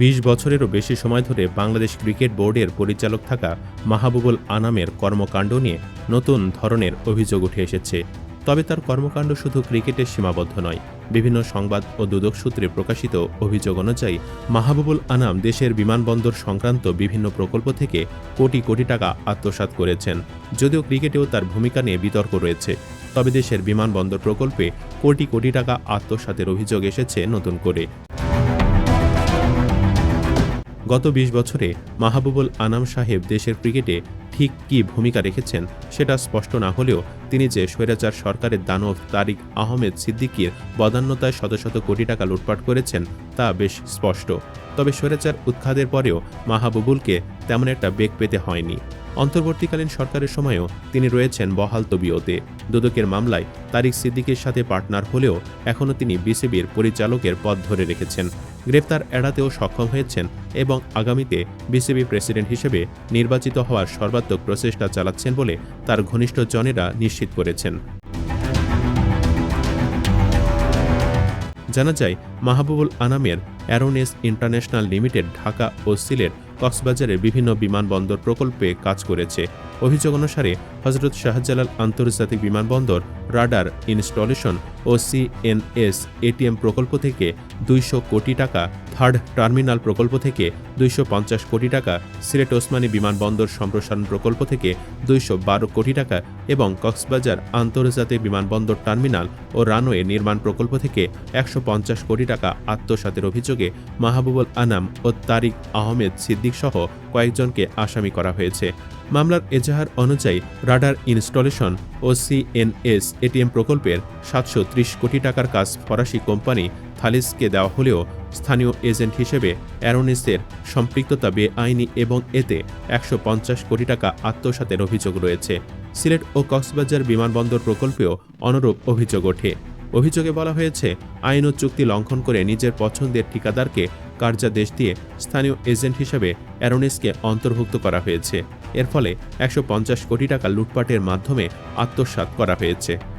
বিশ বছরেরও বেশি সময় ধরে বাংলাদেশ ক্রিকেট বোর্ডের পরিচালক থাকা মাহবুবুল আনামের কর্মকাণ্ড নিয়ে নতুন ধরনের অভিযোগ উঠে এসেছে। তবে তার কর্মকাণ্ড শুধু ক্রিকেটের সীমাবদ্ধ নয়, বিভিন্ন সংবাদ ও দুদক সূত্রে প্রকাশিত অভিযোগ অনুযায়ী মাহবুবুল আনাম দেশের বিমানবন্দর সংক্রান্ত বিভিন্ন প্রকল্প থেকে কোটি কোটি টাকা আত্মসাৎ করেছেন। যদিও ক্রিকেটেও তার ভূমিকা নিয়ে বিতর্ক রয়েছে, তবে দেশের বিমানবন্দর প্রকল্পে কোটি কোটি টাকা আত্মসাতের অভিযোগ এসেছে নতুন করে। গত ২০ বছরে মাহবুবুল আনাম সাহেব দেশের ক্রিকেটে ঠিক কী ভূমিকা রেখেছেন সেটা স্পষ্ট না হলেও তিনি যে স্বৈরাচার সরকারের দানব তারিক আহমেদ সিদ্দিকির বদান্যতায় শত শত কোটি টাকা লুটপাট করেছেন তা বেশ স্পষ্ট। তবে স্বৈরাচার উৎখাতের পরেও মাহবুবুলকে তেমন একটা বেগ পেতে হয়নি। অন্তর্বর্তীকালীন সরকারের সময়ও তিনি রয়েছেন বহাল তবিয়তে। দুদকের মামলায় তারিক সিদ্দিকের সাথে পার্টনার হলেও এখনও তিনি বিসিবির পরিচালকের পদ ধরে রেখেছেন। গ্রেপ্তার এড়াতেও সক্ষম হয়েছেন এবং আগামীতে বিসিবি প্রেসিডেন্ট হিসেবে নির্বাচিত হওয়ার সর্বাত্মক প্রচেষ্টা চালাচ্ছেন বলে তার ঘনিষ্ঠ জনেরা নিশ্চিত করেছেন। জানা যায়, মাহবুবুল আনামের অ্যারোনেস ইন্টারন্যাশনাল লিমিটেড, ঢাকা ও সিলেট কক্সবাজারের বিভিন্ন বিমানবন্দর প্রকল্পে কাজ করেছে। অভিযোগ অনুসারে হজরত শাহজালাল আন্তর্জাতিক বিমানবন্দর, রাডার ইনস্টলেশন ও সিএনএস এটিএম প্রকল্প থেকে দুইশো কোটি টাকা থার্ড টার্মিনাল প্রকল্প থেকে দুইশো পঞ্চাশ কোটি টাকা, সিলেট ওসমানী বিমানবন্দর সম্প্রসারণ প্রকল্প থেকে দুইশো বারো কোটি টাকা এবং কক্সবাজার আন্তর্জাতিক বিমানবন্দর টার্মিনাল ও রানওয়ে নির্মাণ প্রকল্প থেকে একশো পঞ্চাশ কোটি টাকা আত্মসাতের অভিযোগে মাহবুবুল আনাম ও তারিক আহমেদ সিদ্দিক সহ কয়েকজনকে আসামি করা হয়েছে। মামলার এজাহার অনুযায়ী রাডার ইনস্টলেশন ও সিএনএস এটিএম প্রকল্পের সাতশো ত্রিশ কোটি টাকার কাজ ফরাসি কোম্পানি থালিসকে দেওয়া হলেও স্থানীয় এজেন্ট হিসেবে অ্যারোনিসের সম্পৃক্ততা বেআইনি এবং এতে একশো পঞ্চাশ কোটি টাকা আত্মসাতের অভিযোগ রয়েছে। সিলেট ও কক্সবাজার বিমানবন্দর প্রকল্পেও অনুরূপ অভিযোগ ওঠে। অভিযোগে বলা হয়েছে, আইন ও চুক্তি লঙ্ঘন করে নিজের পছন্দের ঠিকাদারকে কার্যাদেশ দিয়ে স্থানীয় এজেন্ট হিসেবে অ্যারোনিসকে অন্তর্ভুক্ত করা হয়েছে। এর ফলে একশো পঞ্চাশ কোটি টাকা লুটপাটের মাধ্যমে আত্মসাৎ করা হয়েছে।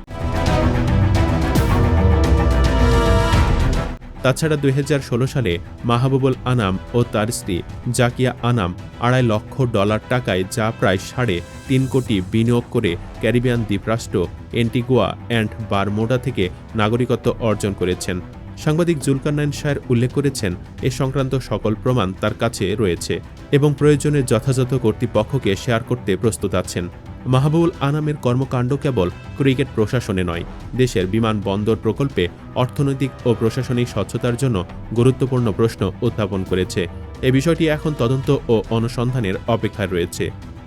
তাছাড়া দুই হাজার ষোলো সালে মাহবুবুল আনাম ও তার স্ত্রী জাকিয়া আনাম আড়াই লক্ষ ডলার টাকায় যা প্রায় সাড়ে তিন কোটি বিনিয়োগ করে ক্যারিবিয়ান দ্বীপরাষ্ট্র এন্টিগুয়া অ্যান্ড বারমোডা থেকে নাগরিকত্ব অর্জন করেছেন। সাংবাদিক জুলকারনাইন শায়ের উল্লেখ করেছেন, এ সংক্রান্ত সকল প্রমাণ তার কাছে রয়েছে এবং প্রয়োজনে যথাযথ কর্তৃপক্ষকে শেয়ার করতে প্রস্তুত আছেন। মাহবুবুল আনামের কর্মকাণ্ড কেবল ক্রিকেট প্রশাসনে নয়, দেশের বিমানবন্দর প্রকল্পে অর্থনৈতিক ও প্রশাসনিক স্বচ্ছতার জন্য গুরুত্বপূর্ণ প্রশ্ন উত্থাপন করেছে। এ বিষয়টি এখন তদন্ত ও অনুসন্ধানের অপেক্ষায় রয়েছে।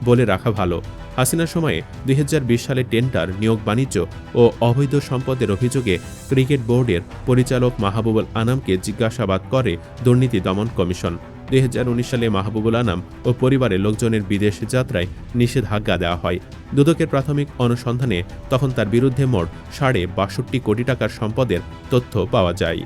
বলে রাখা ভালো, হাসিনার সময়ে দুই হাজার বিশ সালে টেন্ডার, নিয়োগ বাণিজ্য ও অবৈধ সম্পদের অভিযোগে ক্রিকেট বোর্ডের পরিচালক মাহবুবুল আনামকে জিজ্ঞাসাবাদ করে দুর্নীতি দমন কমিশন। দুই হাজার উনিশ সালে মাহবুবুল আনাম ও পরিবারের লোকজনের বিদেশ যাত্রায় নিষেধাজ্ঞা দেওয়া হয়। দুদকের প্রাথমিক অনুসন্ধানে তখন তার বিরুদ্ধে মোট সাড়ে বাষট্টি কোটি টাকার সম্পদের তথ্য পাওয়া যায়।